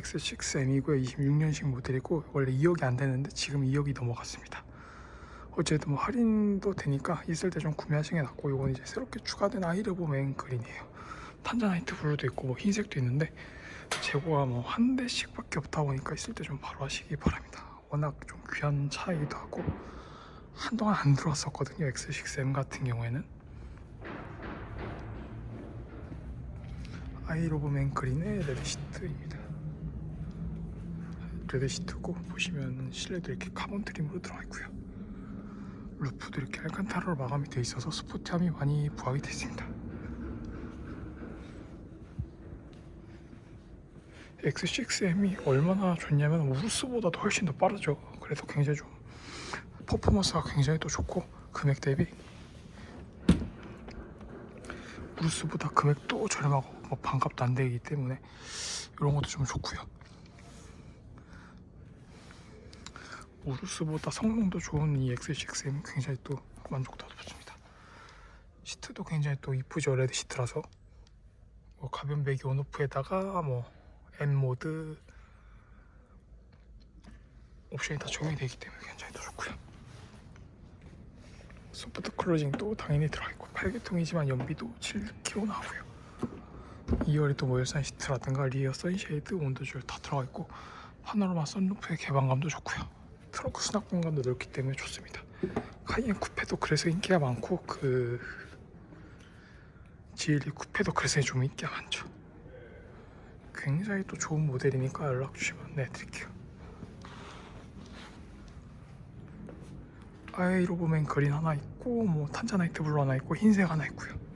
X6M이고요 26년식 모델이고 원래 2억이 안 되는데 지금 2억이 넘어갔습니다. 어쨌든 뭐 할인도 되니까 있을 때 좀 구매하시는 게 낫고 이건 이제 새롭게 추가된 아이르보 맨 그린이에요. 탄자나이트 블루도 있고 뭐 흰색도 있는데 재고가 뭐 한 대씩밖에 없다 보니까 있을 때 좀 바로 하시기 바랍니다. 워낙 좀 귀한 차이기도 하고 한동안 안 들어왔었거든요 X6M 같은 경우에는. 아이로보맨 그린의 레드시트입니다 레드 시트고 보시면 실내도 이렇게 카본 트림으로 들어가 있고요. 루프도 이렇게 알칸타라로 마감이 되어 있어서 스포티함이 많이 부각이 됐습니다. X6M이 얼마나 좋냐면 우르스보다도 훨씬 더 빠르죠. 그래서 굉장히 좀 퍼포먼스가 굉장히 또 좋고 금액 대비 우르스보다 금액도 저렴하고 뭐 반값도 안 되기 때문에 이런 것도 좀 좋고요 우르스보다 성능도 좋은 이 X6M은 굉장히 또 만족도가 높습니다 시트도 굉장히 또 이쁘죠 레드 시트라서 뭐 가변 배기 온오프에다가 뭐 M 모드 옵션이 다 적용이 되기 때문에 굉장히 더 좋고요. 소프트 클로징도 당연히 들어있고 8기통이지만 연비도 7km 나오고요. 2열이 또뭐 열선 시트라든가 리어 선쉐이드 온도줄 다 들어가 있고 파노라마 선루프의 개방감도 좋고요. 트렁크 수납 공간도 넓기 때문에 좋습니다. 카이엔 쿠페도 그래서 인기가 많고 그 GLE 쿠페도 그래서 좀 인기가 많죠. 굉장히 또 좋은 모델이니까 연락 주시면 내드릴게요. 아이로보맨 그린 하나 있고 뭐 탄자나이트 블루 하나 있고 흰색 하나 있고요.